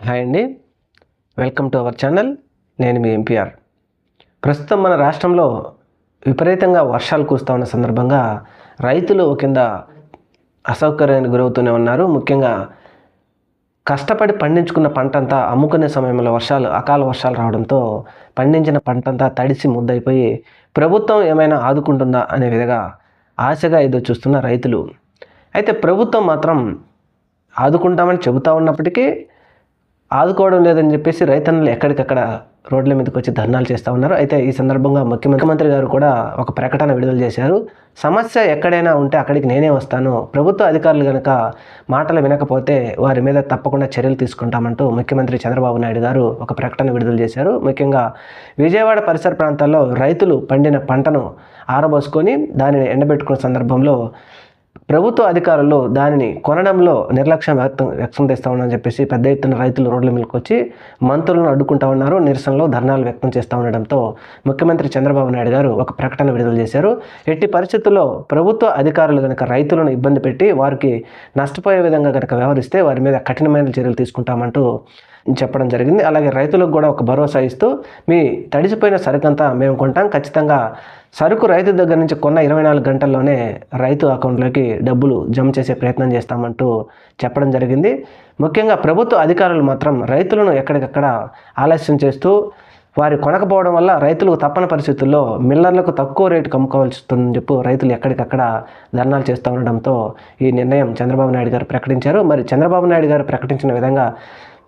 Hi అండి. Welcome to our channel. నేను మీ ఎంపీఆర్ ప్రస్తుతం మన రాష్ట్రంలో విపరీతంగా వర్షాలు కురుస్తూ ఉన్న సందర్భంగా రైతులు కింద అసౌకర్యానికి గురవుతూనే ఉన్నారు. ముఖ్యంగా కష్టపడి పండించుకున్న పంట అంతా అమ్ముకునే సమయంలో వర్షాలు అకాల వర్షాలు రావడంతో పండించిన పంట అంతా తడిసి ముద్దయిపోయి ప్రభుత్వం ఏమైనా ఆదుకుంటుందా అనే విధంగా ఆశగా ఎదురు చూస్తున్న రైతులు. అయితే ప్రభుత్వం మాత్రం ఆదుకుంటామని చెబుతూ ఉన్నప్పటికీ ఆదుకోవడం లేదని చెప్పేసి రైతన్నలు ఎక్కడికక్కడ రోడ్ల మీదకి వచ్చి ధర్నాలు చేస్తూ ఉన్నారు. అయితే ఈ సందర్భంగా ముఖ్యమంత్రి గారు కూడా ఒక ప్రకటన విడుదల చేశారు. సమస్య ఎక్కడైనా ఉంటే అక్కడికి నేనే వస్తాను. ప్రభుత్వ అధికారులు కనుక మాటలు వినకపోతే వారి మీద తప్పకుండా చర్యలు తీసుకుంటామంటూ ముఖ్యమంత్రి చంద్రబాబు నాయుడు గారు ఒక ప్రకటన విడుదల చేశారు. ముఖ్యంగా విజయవాడ పరిసర ప్రాంతాల్లో రైతులు పండిన పంటను ఆరబోసుకొని దానిని ఎండబెట్టుకున్న సందర్భంలో ప్రభుత్వ అధికారులు దానిని కొనడంలో నిర్లక్ష్యం వ్యక్తం వ్యక్తం చేస్తూ ఉన్నారని చెప్పేసి పెద్ద ఎత్తున రైతులు రోడ్ల మీదకి వచ్చి మంత్రులను అడ్డుకుంటా ఉన్నారు. నిరసనలో ధర్నాలు వ్యక్తం చేస్తూ ఉండడంతో ముఖ్యమంత్రి చంద్రబాబు నాయుడు గారు ఒక ప్రకటన విడుదల చేశారు. ఎట్టి పరిస్థితుల్లో ప్రభుత్వ అధికారులు కనుక రైతులను ఇబ్బంది పెట్టి వారికి నష్టపోయే విధంగా కనుక వ్యవహరిస్తే వారి మీద కఠినమైన చర్యలు తీసుకుంటామంటూ చెప్పడం జరిగింది. అలాగే రైతులకు కూడా ఒక భరోసా ఇస్తూ మీ తడిసిపోయిన సరుకంతా మేము కొంటాం. ఖచ్చితంగా సరుకు రైతు దగ్గర నుంచి కొన్న ఇరవై నాలుగు గంటల్లోనే రైతు అకౌంట్లోకి డబ్బులు జమ చేసే ప్రయత్నం చేస్తామంటూ చెప్పడం జరిగింది. ముఖ్యంగా ప్రభుత్వ అధికారులు మాత్రం రైతులను ఎక్కడికక్కడ ఆలస్యం చేస్తూ వారి కొనకపోవడం వల్ల రైతులకు తప్పని పరిస్థితుల్లో మిల్లర్లకు తక్కువ రేటు అమ్ముకోవాల్సి వస్తుందని చెప్పి రైతులు ఎక్కడికక్కడ ధర్నాలు చేస్తూ ఉండడంతో ఈ నిర్ణయం చంద్రబాబు నాయుడు గారు ప్రకటించారు. మరి చంద్రబాబు నాయుడు గారు ప్రకటించిన విధంగా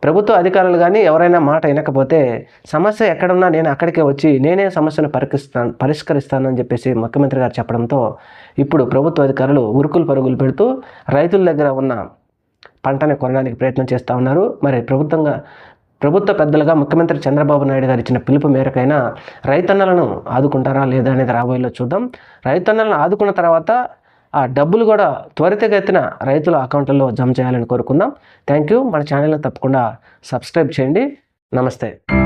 ప్రభుత్వ అధికారులు కానీ ఎవరైనా మాట వినకపోతే సమస్య ఎక్కడున్నా నేను అక్కడికే వచ్చి నేనే సమస్యను పరికిస్తాను పరిష్కరిస్తానని చెప్పేసి ముఖ్యమంత్రి గారు చెప్పడంతో ఇప్పుడు ప్రభుత్వ అధికారులు ఉరుకులు పరుగులు పెడుతూ రైతుల దగ్గర ఉన్న పంటని కొనడానికి ప్రయత్నం చేస్తూ ఉన్నారు. మరి ప్రభుత్వంగా ప్రభుత్వ పెద్దలుగా ముఖ్యమంత్రి చంద్రబాబు నాయుడు గారు ఇచ్చిన పిలుపు మేరకైనా రైతన్నలను ఆదుకుంటారా లేదా అనేది రాబోయేలో చూద్దాం. రైతన్నలను ఆదుకున్న తర్వాత ఆ డబ్బులు కూడా త్వరితగతిన రైతుల అకౌంట్లలో జమ చేయాలని కోరుకుందాం. థ్యాంక్ యూ మన ఛానల్ని తప్పకుండా సబ్స్క్రైబ్ చేయండి. నమస్తే.